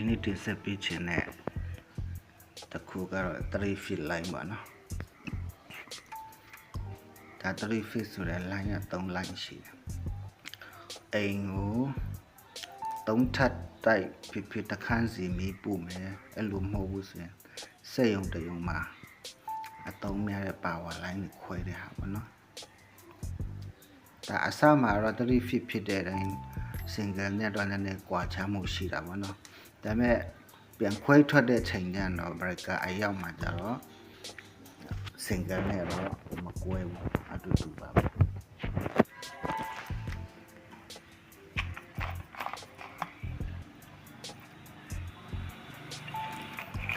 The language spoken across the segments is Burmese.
ဒီနေ့တင်ဆက်ပေးခြင်းတဲ့တစ်ခုကတော့3 feet line ပါနော်ဒါ3 feet ဆိုတဲ့ line က3 line ရှိတယ်အိမ်ကို3ထပ်တိုက်ဖြစ်ဖြစ်တစ်ခန်းစီမီးပို့မယ်အဲ့လိုမဟုတ်ဘူးဆိုရင်စက်ရုံတရုံမှာအသုံးများတဲ့ power line ကိုခွဲတဲ့ဟာပေါ့နော်ဒါအစမှာတော့3 feet ဖြစ်တဲ့အတိုင်း single နဲ့တော့လည်းနည်းကွာခြားမှုရှိတာပေါ့နော်ဒါပေမဲ့ပြန်ခွဲထွက်တဲ့ချိန်ကျတော့ breaker အရောက်မှာကျတော့ single နဲ့တော့မကွဲဘူးအတူတူပါပဲ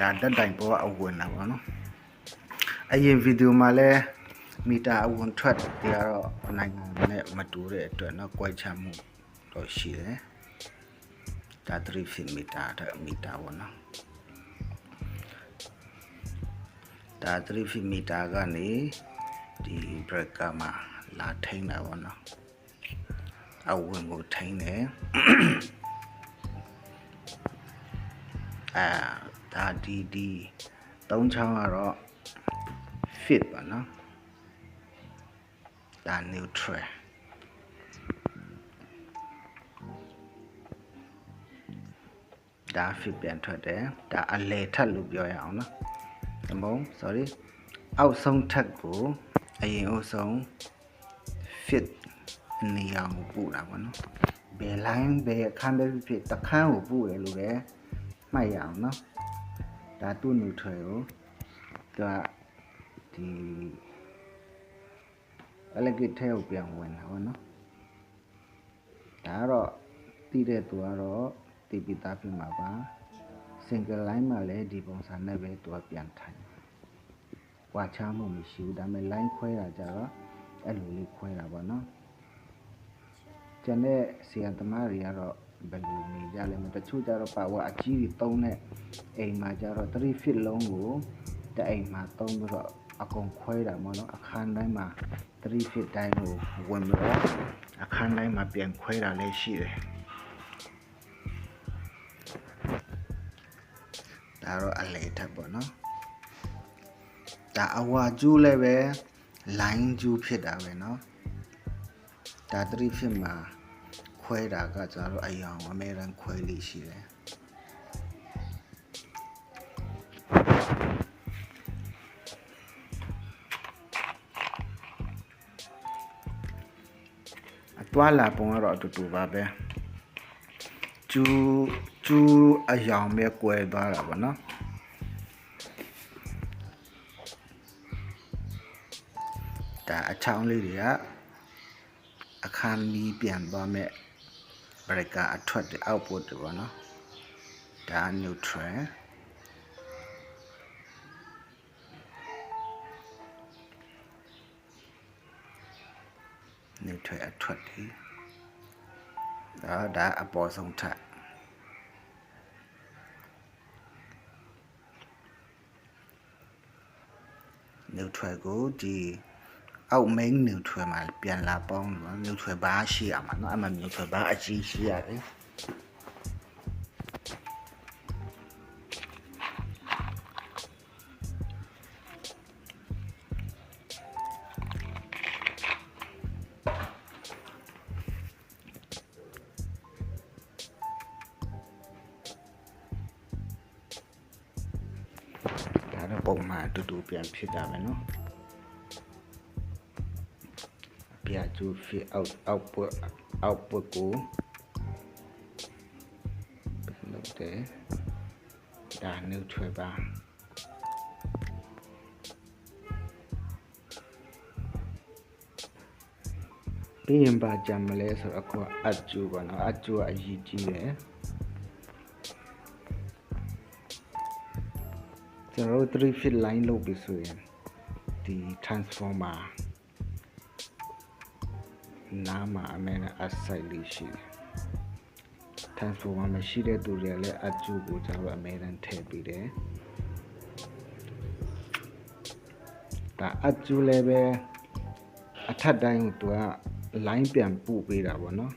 ဒါတက်တိုင်ပေါ်အဝင်တာပေါ့နော်အရင်ဗီဒီယိုမှာလည်းမီတာအဝင်ထွက်တွေကတော့နိုင်ငံနဲ့မတူတဲ့အတွက်เนาะကွဲခြားမှု တော့ရှိတယ်ဒါ3 feet meter တဲ့မီတာပေါ့နော်ဒါ3 feet meter ကနေဒီ breaker မှာလာထိန်းတာပေါ့နော်အဝင်ကိုထိန်းတယ်အာဒါဒီဒီသုံးချောင်းကတော့ fit ပါနော်ဒါ neutral ဒါ fit ပြန်ထွက်တယ်ဒါအလဲထက်လို့ပြောရအောင်နော်ဒီမုံ sorry အောက်ဆုံးထက်ကိုအရင်အုပ်ဆုံး fit နေရာကိုပို့တာပေါ့နော်ဘယ် line ဘယ်အခန်းပဲဖြစ်ဖြစ်တစ်ခန်းကိုပို့တယ်လို့လည်းမှတ်ရအောင်နော်ဒါသူ့ neutral ကိုသူကဒီ electric ထဲကိုပြန်ဝင်တာပေါ့နော်ဒါကတော့တည်တဲ့သူကတော့ တည်ပြီးသားဖြစ်မှာပါ single line မှာလည်းဒီပုံစံနဲ့ပဲသူကပြန်ထိုင်ကွာခြားမှုမရှိဘူးဒါပေမဲ့ line ခွဲတာကြတော့အဲ့လိုလေးခွဲတာပေါ့နော်ကျန်တဲ့ဆီယံသမားတွေကတော့ဘယ်လိုနေကြလဲမတချို့ကြတော့ပါဝါအကြီးကြီးသုံးတဲ့အိမ်မှာကြတော့3 feet လုံးကိုတအိမ်မှာသုံးပြီးတော့အကုန်ခွဲတာပေါ့နော်အခန်းတိုင်းမှာ3 feet တိုင်းကိုဝင်ပြီးတော့အခန်းတိုင်းမှာပြန်ခွဲတာလည်းရှိတယ် ဒါတော့အလေထက်ပေါ့နော်ဒါအဝါကျူးလည်းပဲ line ကျူးဖြစ်တာပဲเนาะဒါ3 feet မှာခွဲတာကကျွန်တော်တို့အယောင်အမေရန်ခွဲလေးရှိတယ်အတွားလာပုံကတော့အတူတူပါပဲကျူး ကျူးအယောင်ပဲကွဲသွားတာပေါ့နော်ဒါအချောင်းလေးတွေကအခန်းမီးပြန်သွားမဲ့ breaker အထွက်တဲ့ output တွေပေါ့နော်ဒါ neutral နေထွေအထွက်ဒီဒါဒါအပေါ်ဆုံးထပ် နေထွေကိုဒီအောက် main neutral မှာပြန်လာပေါင်းလို့ neutral bar ရှိရမှာเนาะအမှ neutral bar အကြီးရှိရတယ် ဒါတော့ပုံမှန်အတူတူပြန်ဖြစ်ကြမယ်နော်အပြာကျူ fit out output output ကိုလုပ်တယ်ဒါ neutral ပါပြီးရင်ပါကြံမလဲဆိုတော့အခုအကျူပါနော်အကျူကအရေးကြီးတယ် ကျွန်တော်တို့3 feet line လုပ်ပြီဆိုရင်ဒီ transformer နားမှာအမဲနဲ့ aside လေးရှိတယ် transformer မရှိတဲ့သူတွေကလည်းအကျူကိုကျွန်တော်အမဲတန်းထည့်ပေးတယ်ဒါအကျူလည်းပဲအထက်တိုင်းကိုသူက line ပြန်ပို့ပေးတာပေါ့နော်